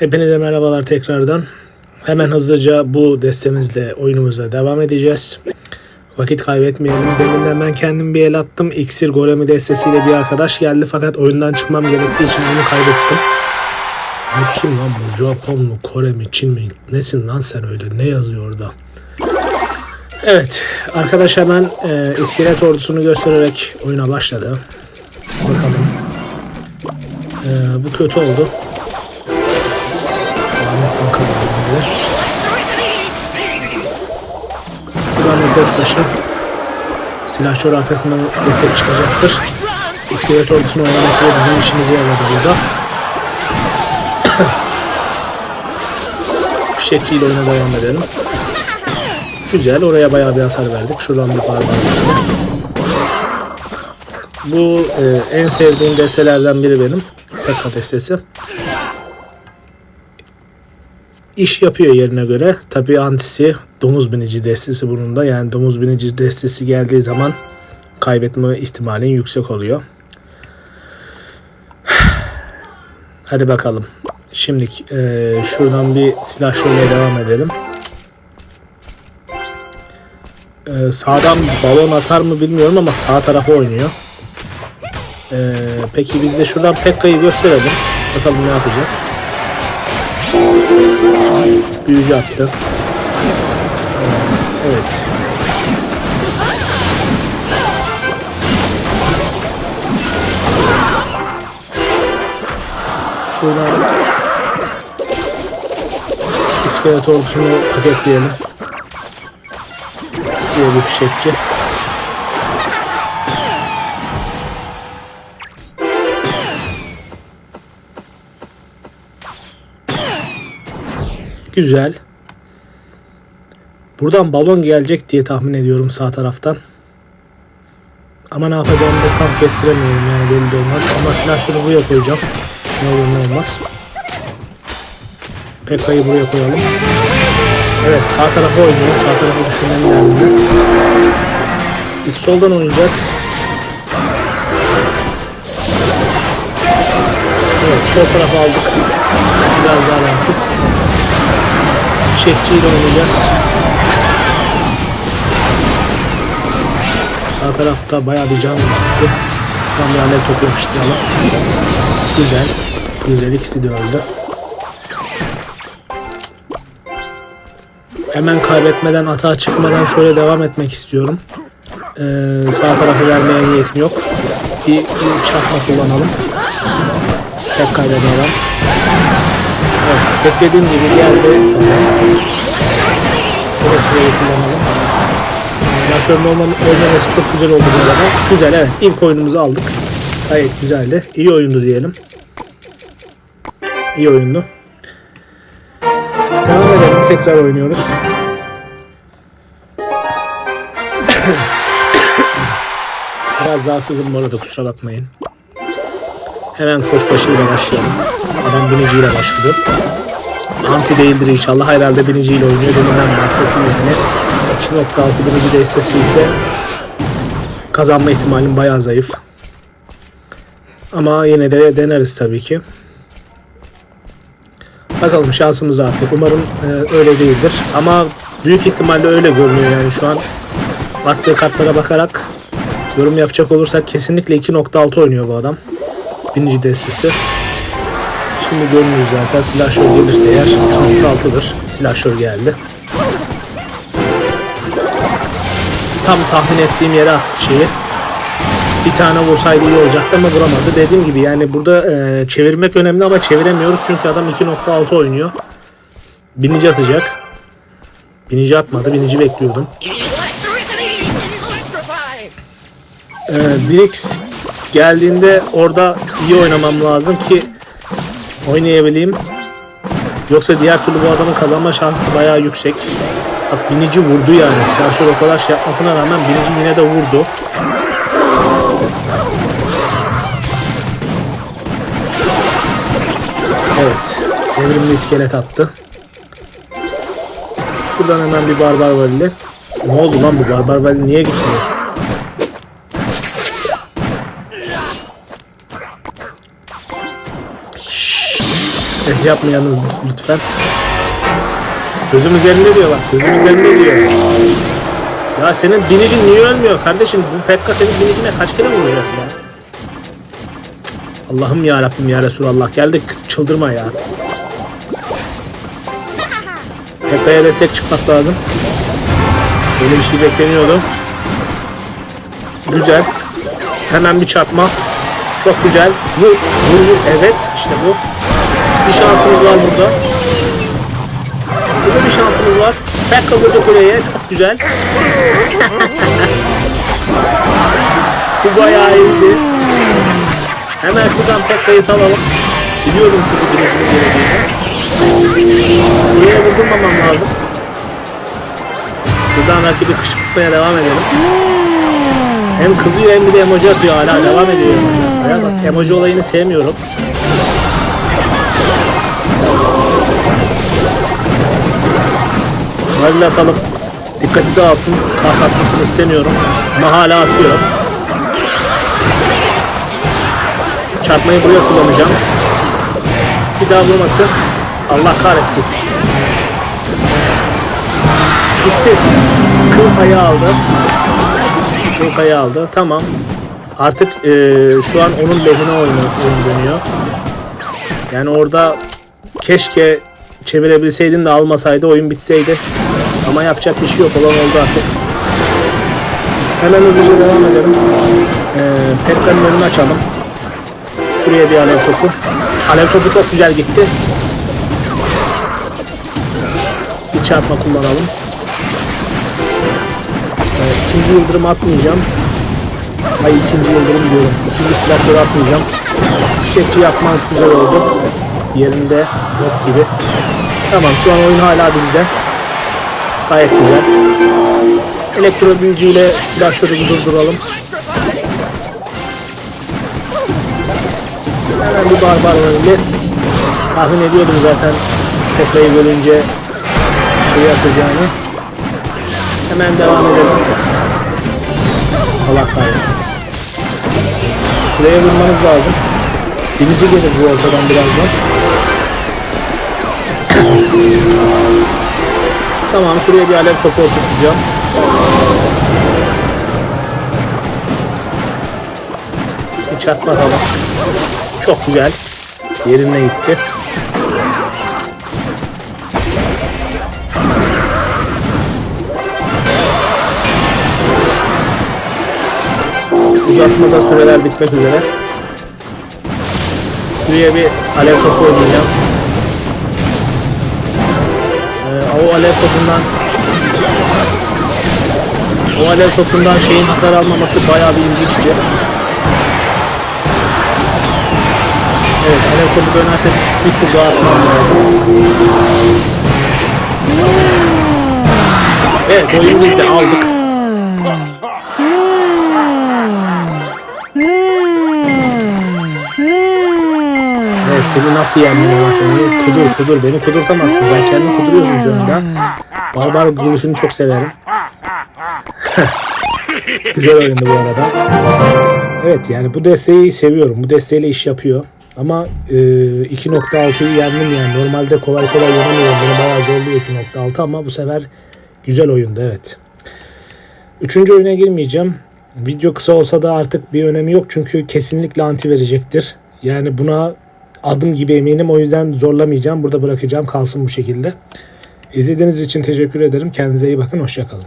Hepinize merhabalar tekrardan. Hemen hızlıca bu destemizle oyunumuza devam edeceğiz. Vakit kaybetmeyelim. Deminden ben kendim bir el attım. İksir Golemi destesiyle bir arkadaş geldi fakat oyundan çıkmam gerektiği için onu kaybettim. Ne kim lan bu? Japon mu? Kore mi? Çin mi? Nesin lan sen öyle? Ne yazıyor orada? Evet. Arkadaş hemen e, iskelet ordusunu göstererek oyuna başladı. Bakalım. E, bu kötü oldu. Bakalım. şimdi. Buradan bir dört başı. Silahşör arkasından destek çıkacaktır. İskelet ordusunu oynamasıyla bizim işimize yaradı burada. Fişekçiyle oyuna devam edelim. Güzel. Oraya bayağı bir hasar verdik. Şuradan bir verdim. Bu e, en sevdiğim destelerden biri benim. Tekka destesi. İş yapıyor yerine göre. Tabii antisi domuz binici destesi bunun da. Yani domuz binici destesi geldiği zaman kaybetme ihtimalin yüksek oluyor. Hadi bakalım. Şimdi e, şuradan bir silah şöyle devam edelim. E, sağdan balon atar mı bilmiyorum ama sağ tarafa oynuyor. E, peki biz de şuradan Pekka'yı gösterelim. Bakalım ne yapacak. Büyücü attı. Evet. Şuradan İskelet ordusunu paketleyelim. Diye bir fişekçi. Güzel. Buradan balon gelecek diye tahmin ediyorum sağ taraftan. Ama ne yapacağımı tam kestiremiyorum yani belli de olmaz. Ama silah şunu buraya koyacağım. Ne olur ne olmaz. Pekka'yı buraya koyalım. Evet sağ tarafa oynuyor. Sağ tarafa düşürmem lazım. Biz soldan oynayacağız. Evet sol tarafa aldık. Biraz daha rahatız. Çiçekçiyle oynayacağız. Sağ tarafta bayağı bir can gitti. Tam bir alev topu yapıştıralım. Güzel. Güzel ikisi de öldü. Hemen kaybetmeden atağa çıkmadan şöyle devam etmek istiyorum. Ee, sağ tarafı vermeye niyetim yok. Bir, bir çakma kullanalım. Tek kaybedemem. Evet, beklediğim gibi geldi. Evet, burayı kullanalım. Silahşörün olmaması çok güzel oldu bu arada. Güzel evet. İlk oyunumuzu aldık. Gayet güzeldi. İyi oyundu diyelim. İyi oyundu. Devam edelim. Tekrar oynuyoruz. Biraz rahatsızım bu arada kusura bakmayın. Hemen koçbaşıyla başlayalım. Adam biniciyle başladı. Anti değildir inşallah. Herhalde biniciyle oynuyor. Deminden bahsettim yani. 2.6 binici destesi ise kazanma ihtimalim bayağı zayıf. Ama yine de deneriz tabii ki. Bakalım şansımız artık. Umarım e, öyle değildir. Ama büyük ihtimalle öyle görünüyor yani şu an. Baktığı kartlara bakarak yorum yapacak olursak kesinlikle 2.6 oynuyor bu adam. Birinci destesi. Şimdi görünüyor zaten. Silahşör gelirse eğer 2.6'dır. Silahşör geldi. Tam tahmin ettiğim yere attı şeyi. Bir tane vursaydı iyi olacaktı ama vuramadı. Dediğim gibi yani burada e, çevirmek önemli ama çeviremiyoruz çünkü adam 2.6 oynuyor. Binici atacak. Binici atmadı. Binici bekliyordum. Ee, Brix geldiğinde orada iyi oynamam lazım ki oynayabileyim. Yoksa diğer türlü bu adamın kazanma şansı bayağı yüksek. Bak binici vurdu yani. Silahşör o kadar şey yapmasına rağmen binici yine de vurdu. Evet. Devrimli iskelet attı. Buradan hemen bir barbar valili. Ne oldu lan bu barbar valili niye gitmiyor? Ses yapmayalım lütfen. Gözüm üzerinde diyor bak. Gözüm üzerinde diyor. Ya senin binicin niye ölmüyor kardeşim? Bu Pekka senin binicine kaç kere vuracak ya? Allah'ım ya Rabbim ya Resulallah. Geldik çıldırma ya. Pekka'ya destek çıkmak lazım. Böyle bir şey bekleniyordu. Güzel. Hemen bir çarpma. Çok güzel. Vur, vur, vur. Evet, işte bu. Bir şansımız var burada. Burada bir şansımız var. Pekka vurdu kuleye. Çok güzel. bu bayağı iyiydi. Hemen şuradan Pekka'yı salalım. Biliyorum çünkü birincimiz geleceğini. Kuleye vurdurmamam lazım. Buradan rakibi kışkırtmaya devam edelim. Hem kızıyor hem de emoji atıyor hala devam ediyor. Bak emoji olayını sevmiyorum. Hadi atalım. Dikkati dağılsın. Kahretmesini istemiyorum. Ama hala atıyor. Çarpmayı buraya kullanacağım. Bir daha vurması. Allah kahretsin. Gitti. Kıl payı aldı. Kıl payı aldı. Tamam. Artık eee, şu an onun lehine oyun dönüyor. Yani orada keşke çevirebilseydim de almasaydı oyun bitseydi. Ama yapacak bir şey yok. Olan oldu artık. Hemen hızlıca devam edelim. Ee, Pekka'nın önünü açalım. Şuraya bir alev topu. Alev topu çok güzel gitti. Bir çarpma kullanalım. Ee, ikinci yıldırım atmayacağım. Ay ikinci yıldırım diyorum. İkinci silahları atmayacağım. Fişekçi yapmak güzel oldu. Yerinde yok gibi. Tamam şu an oyun hala bizde. Gayet güzel. Elektro büyücüyle silahları durduralım. Hemen bir barbar önünde. Tahmin ediyordum zaten Tekla'yı bölünce şey yapacağını. Hemen devam edelim. Allah kahretsin. Kuleye vurmanız lazım. Binici gelir bu ortadan birazdan. Tamam şuraya bir alev topu oturtacağım. Bir çarpma tamam. Çok güzel. Yerine gitti. Uzatmada süreler bitmek üzere. Şuraya bir alev topu oynayacağım. Topundan o alev topundan şeyin hasar almaması bayağı bir ilginçti. Evet alev topu dönerse bir tur daha atmam lazım. Evet oyunu biz de aldık. Seni nasıl ama seni kudur kudur beni kudurtamazsın sen kendini kuduruyorsun şu anda. Barbar gülüşünü çok severim. Güzel oyundu bu arada. Evet yani bu desteği seviyorum. Bu desteğiyle iş yapıyor. Ama e, 2.6'yı yendim yani. Normalde kolay kolay yenemiyorum. Beni bayağı zorluyor 2.6 ama bu sefer güzel oyundu evet. Üçüncü oyuna girmeyeceğim. Video kısa olsa da artık bir önemi yok. Çünkü kesinlikle anti verecektir. Yani buna adım gibi eminim. O yüzden zorlamayacağım. Burada bırakacağım kalsın bu şekilde. İzlediğiniz için teşekkür ederim. Kendinize iyi bakın. Hoşçakalın.